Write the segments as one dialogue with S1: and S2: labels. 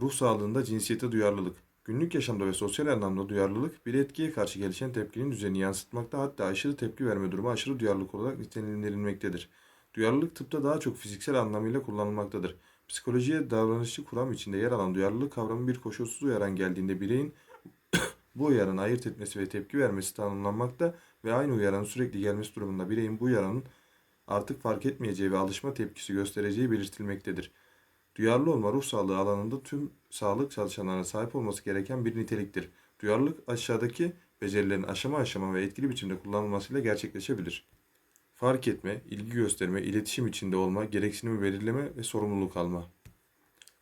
S1: Ruh sağlığında cinsiyete duyarlılık. Günlük yaşamda ve sosyal anlamda duyarlılık bir etkiye karşı gelişen tepkinin düzenini yansıtmakta hatta aşırı tepki verme durumu aşırı duyarlılık olarak nitelendirilmektedir. Duyarlılık tıpta daha çok fiziksel anlamıyla kullanılmaktadır. Psikolojiye davranışçı kuram içinde yer alan duyarlılık kavramı bir koşulsuz uyaran geldiğinde bireyin bu uyaranı ayırt etmesi ve tepki vermesi tanımlanmakta ve aynı uyaranın sürekli gelmesi durumunda bireyin bu uyaranın artık fark etmeyeceği ve alışma tepkisi göstereceği belirtilmektedir. Duyarlı olma ruh sağlığı alanında tüm sağlık çalışanlarına sahip olması gereken bir niteliktir. Duyarlılık aşağıdaki becerilerin aşama aşama ve etkili biçimde kullanılmasıyla gerçekleşebilir. Fark etme, ilgi gösterme, iletişim içinde olma, gereksinimi belirleme ve sorumluluk alma.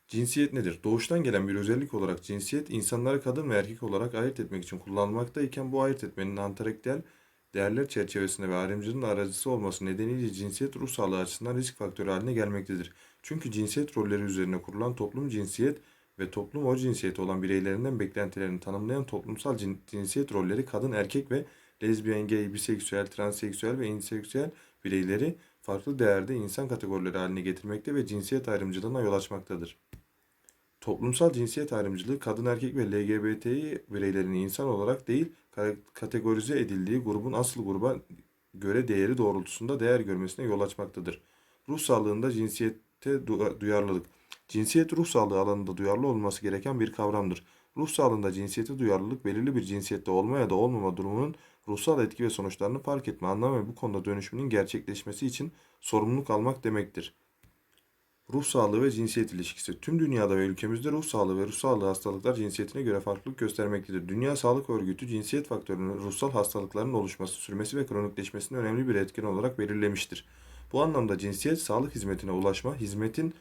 S1: Cinsiyet nedir? Doğuştan gelen bir özellik olarak cinsiyet insanları kadın ve erkek olarak ayırt etmek için kullanılmaktayken bu ayırt etmenin antarektüel değerler çerçevesinde ve ayrımcılığın aracısı olması nedeniyle cinsiyet ruh sağlığı açısından risk faktörü haline gelmektedir. Çünkü cinsiyet rolleri üzerine kurulan toplum cinsiyet ve toplum o cinsiyeti olan bireylerinden beklentilerini tanımlayan toplumsal cin- cinsiyet rolleri kadın, erkek ve lezbiyen, gay, biseksüel, transseksüel ve inseksüel bireyleri farklı değerde insan kategorileri haline getirmekte ve cinsiyet ayrımcılığına yol açmaktadır. Toplumsal cinsiyet ayrımcılığı kadın, erkek ve LGBTİ bireylerin insan olarak değil ka- kategorize edildiği grubun asıl gruba göre değeri doğrultusunda değer görmesine yol açmaktadır. Ruh sağlığında cinsiyete du- duyarlılık. Cinsiyet ruh sağlığı alanında duyarlı olması gereken bir kavramdır. Ruh sağlığında cinsiyete duyarlılık belirli bir cinsiyette olma ya da olmama durumunun ruhsal etki ve sonuçlarını fark etme, anlama ve bu konuda dönüşümünün gerçekleşmesi için sorumluluk almak demektir. Ruh sağlığı ve cinsiyet ilişkisi. Tüm dünyada ve ülkemizde ruh sağlığı ve ruh sağlığı hastalıklar cinsiyetine göre farklılık göstermektedir. Dünya Sağlık Örgütü cinsiyet faktörünün ruhsal hastalıkların oluşması, sürmesi ve kronikleşmesinin önemli bir etken olarak belirlemiştir. Bu anlamda cinsiyet sağlık hizmetine ulaşma, hizmetin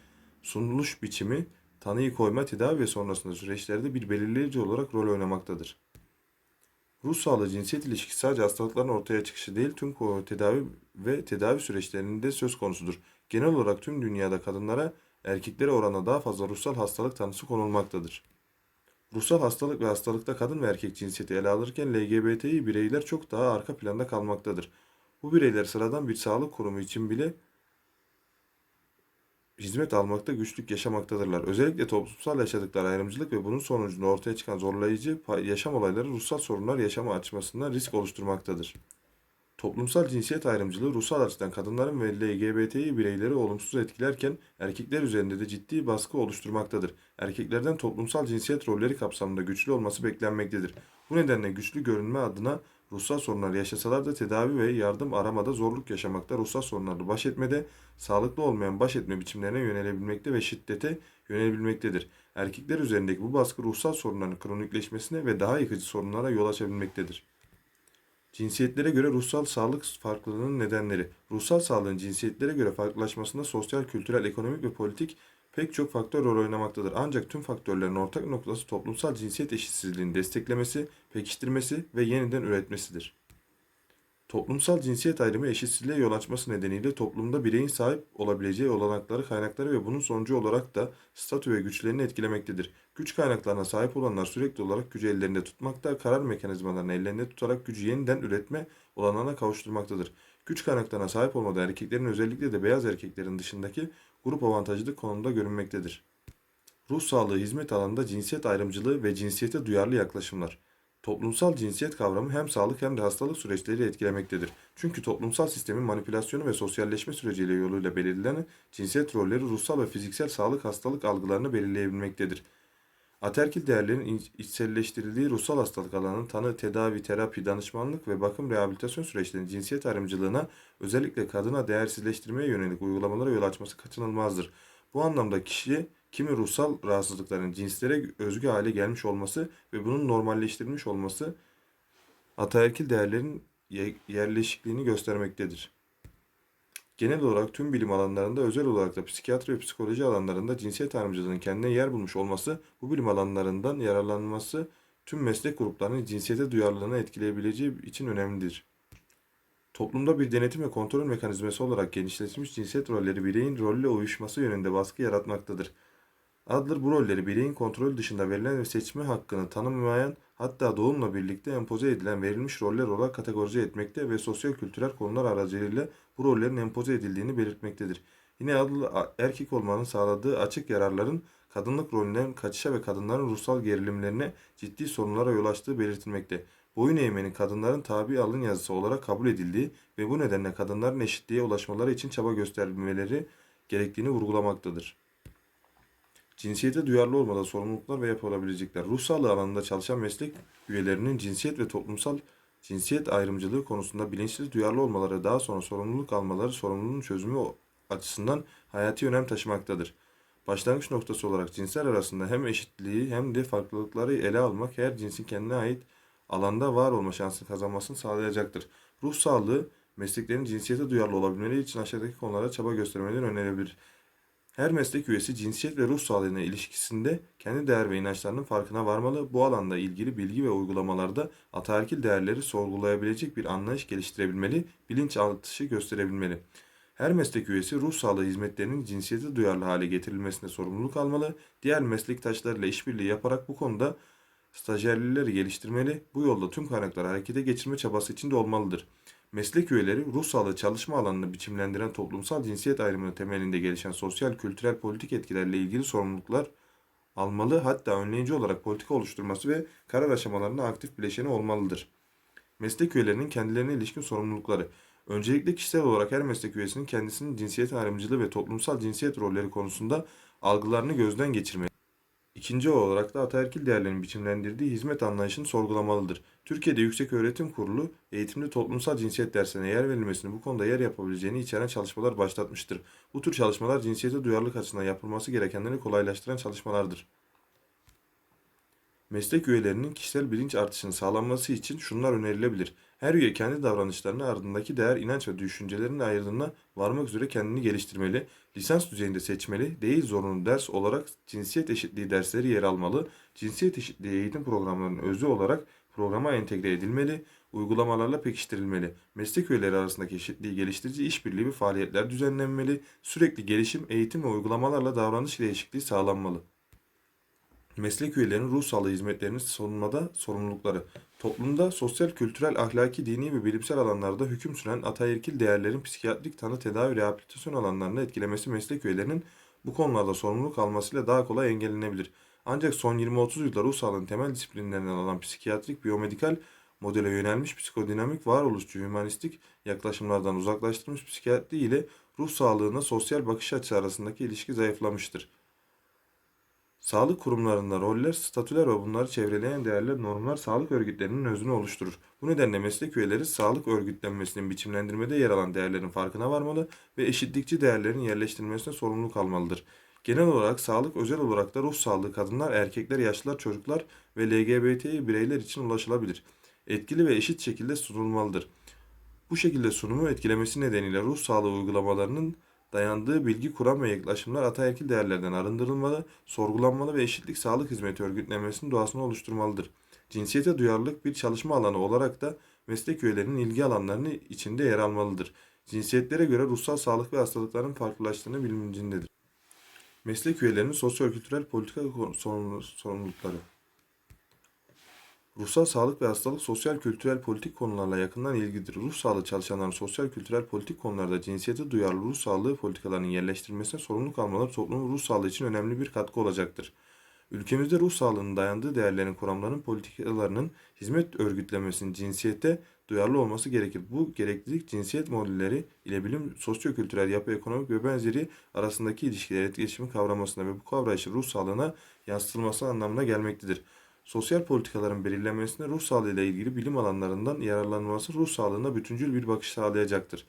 S1: sunuluş biçimi, tanıyı koyma, tedavi ve sonrasında süreçlerde bir belirleyici olarak rol oynamaktadır. Ruh sağlığı cinsiyet ilişkisi sadece hastalıkların ortaya çıkışı değil, tüm tedavi ve tedavi süreçlerinde söz konusudur. Genel olarak tüm dünyada kadınlara erkeklere oranla daha fazla ruhsal hastalık tanısı konulmaktadır. Ruhsal hastalık ve hastalıkta kadın ve erkek cinsiyeti ele alırken LGBTİ bireyler çok daha arka planda kalmaktadır. Bu bireyler sıradan bir sağlık kurumu için bile hizmet almakta güçlük yaşamaktadırlar. Özellikle toplumsal yaşadıkları ayrımcılık ve bunun sonucunda ortaya çıkan zorlayıcı yaşam olayları ruhsal sorunlar yaşama açmasından risk oluşturmaktadır. Toplumsal cinsiyet ayrımcılığı ruhsal açıdan kadınların ve LGBTİ bireyleri olumsuz etkilerken erkekler üzerinde de ciddi baskı oluşturmaktadır. Erkeklerden toplumsal cinsiyet rolleri kapsamında güçlü olması beklenmektedir. Bu nedenle güçlü görünme adına ruhsal sorunlar yaşasalar da tedavi ve yardım aramada zorluk yaşamakta, ruhsal sorunlarla baş etmede, sağlıklı olmayan baş etme biçimlerine yönelebilmekte ve şiddete yönelebilmektedir. Erkekler üzerindeki bu baskı ruhsal sorunların kronikleşmesine ve daha yıkıcı sorunlara yol açabilmektedir. Cinsiyetlere göre ruhsal sağlık farklılığının nedenleri. Ruhsal sağlığın cinsiyetlere göre farklılaşmasında sosyal, kültürel, ekonomik ve politik pek çok faktör rol oynamaktadır. Ancak tüm faktörlerin ortak noktası toplumsal cinsiyet eşitsizliğini desteklemesi, pekiştirmesi ve yeniden üretmesidir. Toplumsal cinsiyet ayrımı eşitsizliğe yol açması nedeniyle toplumda bireyin sahip olabileceği olanakları, kaynakları ve bunun sonucu olarak da statü ve güçlerini etkilemektedir. Güç kaynaklarına sahip olanlar sürekli olarak gücü ellerinde tutmakta, karar mekanizmalarını ellerinde tutarak gücü yeniden üretme olanağına kavuşturmaktadır. Güç kaynaklarına sahip olmada erkeklerin özellikle de beyaz erkeklerin dışındaki grup avantajlı konumda görünmektedir. Ruh sağlığı hizmet alanında cinsiyet ayrımcılığı ve cinsiyete duyarlı yaklaşımlar. Toplumsal cinsiyet kavramı hem sağlık hem de hastalık süreçleri etkilemektedir. Çünkü toplumsal sistemin manipülasyonu ve sosyalleşme süreciyle yoluyla belirlenen cinsiyet rolleri ruhsal ve fiziksel sağlık hastalık algılarını belirleyebilmektedir. Aterkil değerlerin iç- içselleştirildiği ruhsal hastalık alanının tanı, tedavi, terapi, danışmanlık ve bakım rehabilitasyon süreçlerinin cinsiyet ayrımcılığına özellikle kadına değersizleştirmeye yönelik uygulamalara yol açması kaçınılmazdır. Bu anlamda kişi kimi ruhsal rahatsızlıkların cinslere özgü hale gelmiş olması ve bunun normalleştirilmiş olması ataerkil değerlerin ye- yerleşikliğini göstermektedir. Genel olarak tüm bilim alanlarında özel olarak da psikiyatri ve psikoloji alanlarında cinsiyet ayrımcılığının kendine yer bulmuş olması, bu bilim alanlarından yararlanması tüm meslek gruplarının cinsiyete duyarlılığını etkileyebileceği için önemlidir. Toplumda bir denetim ve kontrol mekanizması olarak genişletilmiş cinsiyet rolleri bireyin rolle uyuşması yönünde baskı yaratmaktadır. Adler bu rolleri bireyin kontrol dışında verilen ve seçme hakkını tanımayan hatta doğumla birlikte empoze edilen verilmiş roller olarak kategorize etmekte ve sosyo-kültürel konular aracılığıyla bu rollerin empoze edildiğini belirtmektedir. Yine adlı erkek olmanın sağladığı açık yararların kadınlık rolünden kaçışa ve kadınların ruhsal gerilimlerine ciddi sorunlara yol açtığı belirtilmekte. Boyun eğmenin kadınların tabi alın yazısı olarak kabul edildiği ve bu nedenle kadınların eşitliğe ulaşmaları için çaba göstermeleri gerektiğini vurgulamaktadır. Cinsiyete duyarlı olmada sorumluluklar ve yapılabilecekler. Ruh sağlığı alanında çalışan meslek üyelerinin cinsiyet ve toplumsal cinsiyet ayrımcılığı konusunda bilinçli duyarlı olmaları daha sonra sorumluluk almaları sorumluluğun çözümü açısından hayati önem taşımaktadır. Başlangıç noktası olarak cinsler arasında hem eşitliği hem de farklılıkları ele almak her cinsin kendine ait alanda var olma şansını kazanmasını sağlayacaktır. Ruh sağlığı mesleklerin cinsiyete duyarlı olabilmeleri için aşağıdaki konulara çaba göstermeleri önerilebilir. Her meslek üyesi cinsiyet ve ruh sağlığına ilişkisinde kendi değer ve inançlarının farkına varmalı. Bu alanda ilgili bilgi ve uygulamalarda ataerkil değerleri sorgulayabilecek bir anlayış geliştirebilmeli, bilinç artışı gösterebilmeli. Her meslek üyesi ruh sağlığı hizmetlerinin cinsiyete duyarlı hale getirilmesine sorumluluk almalı. Diğer meslektaşlarıyla işbirliği yaparak bu konuda stajyerlileri geliştirmeli. Bu yolda tüm kaynakları harekete geçirme çabası içinde olmalıdır. Meslek üyeleri ruh sağlığı çalışma alanını biçimlendiren toplumsal cinsiyet ayrımının temelinde gelişen sosyal, kültürel, politik etkilerle ilgili sorumluluklar almalı hatta önleyici olarak politika oluşturması ve karar aşamalarında aktif bileşeni olmalıdır. Meslek üyelerinin kendilerine ilişkin sorumlulukları. Öncelikle kişisel olarak her meslek üyesinin kendisinin cinsiyet ayrımcılığı ve toplumsal cinsiyet rolleri konusunda algılarını gözden geçirmeli. İkinci olarak da ataerkil değerlerin biçimlendirdiği hizmet anlayışını sorgulamalıdır. Türkiye'de Yüksek Öğretim Kurulu eğitimde toplumsal cinsiyet dersine yer verilmesini bu konuda yer yapabileceğini içeren çalışmalar başlatmıştır. Bu tür çalışmalar cinsiyete duyarlılık açısından yapılması gerekenleri kolaylaştıran çalışmalardır. Meslek üyelerinin kişisel bilinç artışının sağlanması için şunlar önerilebilir. Her üye kendi davranışlarını ardındaki değer, inanç ve düşüncelerinin ayırdığına varmak üzere kendini geliştirmeli, lisans düzeyinde seçmeli, değil zorunlu ders olarak cinsiyet eşitliği dersleri yer almalı, cinsiyet eşitliği eğitim programlarının özü olarak programa entegre edilmeli, uygulamalarla pekiştirilmeli, meslek üyeleri arasındaki eşitliği geliştirici işbirliği ve faaliyetler düzenlenmeli, sürekli gelişim, eğitim ve uygulamalarla davranış değişikliği sağlanmalı. Meslek üyelerinin ruh sağlığı hizmetlerini sunmada sorumlulukları. Toplumda sosyal, kültürel, ahlaki, dini ve bilimsel alanlarda hüküm süren ataerkil değerlerin psikiyatrik tanı, tedavi, rehabilitasyon alanlarını etkilemesi meslek üyelerinin bu konularda sorumluluk almasıyla daha kolay engellenebilir. Ancak son 20-30 yılda ruh sağlığının temel disiplinlerinden olan psikiyatrik, biyomedikal modele yönelmiş psikodinamik, varoluşçu, hümanistik yaklaşımlardan uzaklaştırılmış psikiyatri ile ruh sağlığına sosyal bakış açısı arasındaki ilişki zayıflamıştır. Sağlık kurumlarında roller, statüler ve bunları çevreleyen değerler, normlar sağlık örgütlerinin özünü oluşturur. Bu nedenle meslek üyeleri sağlık örgütlenmesinin biçimlendirmede yer alan değerlerin farkına varmalı ve eşitlikçi değerlerin yerleştirilmesine sorumluluk almalıdır. Genel olarak sağlık özel olarak da ruh sağlığı kadınlar, erkekler, yaşlılar, çocuklar ve LGBTİ bireyler için ulaşılabilir. Etkili ve eşit şekilde sunulmalıdır. Bu şekilde sunumu etkilemesi nedeniyle ruh sağlığı uygulamalarının dayandığı bilgi kuram ve yaklaşımlar ataerkil değerlerden arındırılmalı, sorgulanmalı ve eşitlik sağlık hizmeti örgütlenmesinin doğasını oluşturmalıdır. Cinsiyete duyarlılık bir çalışma alanı olarak da meslek üyelerinin ilgi alanlarını içinde yer almalıdır. Cinsiyetlere göre ruhsal sağlık ve hastalıkların farklılaştığını bilincindedir. Meslek üyelerinin sosyo-kültürel politika sorumlu- sorumlulukları. Ruhsal sağlık ve hastalık sosyal kültürel politik konularla yakından ilgilidir. Ruh sağlığı çalışanların sosyal kültürel politik konularda cinsiyete duyarlı ruh sağlığı politikalarının yerleştirilmesine sorumluluk almaları toplumun ruh sağlığı için önemli bir katkı olacaktır. Ülkemizde ruh sağlığının dayandığı değerlerin, kuramların, politikalarının hizmet örgütlemesinin cinsiyete duyarlı olması gerekir. Bu gereklilik cinsiyet modelleri ile bilim, sosyo-kültürel yapı, ekonomik ve benzeri arasındaki ilişkiler etkileşimi kavramasına ve bu kavrayışı ruh sağlığına yansıtılması anlamına gelmektedir. Sosyal politikaların belirlenmesine ruh sağlığı ile ilgili bilim alanlarından yararlanılması ruh sağlığına bütüncül bir bakış sağlayacaktır.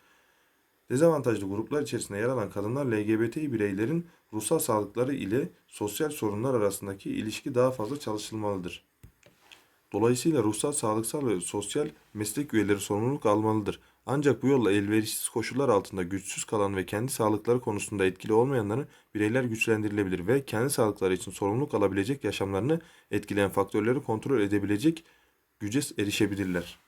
S1: Dezavantajlı gruplar içerisinde yer alan kadınlar LGBTİ bireylerin ruhsal sağlıkları ile sosyal sorunlar arasındaki ilişki daha fazla çalışılmalıdır. Dolayısıyla ruhsal, sağlıksal ve sosyal meslek üyeleri sorumluluk almalıdır. Ancak bu yolla elverişsiz koşullar altında güçsüz kalan ve kendi sağlıkları konusunda etkili olmayanların bireyler güçlendirilebilir ve kendi sağlıkları için sorumluluk alabilecek yaşamlarını etkileyen faktörleri kontrol edebilecek güce erişebilirler.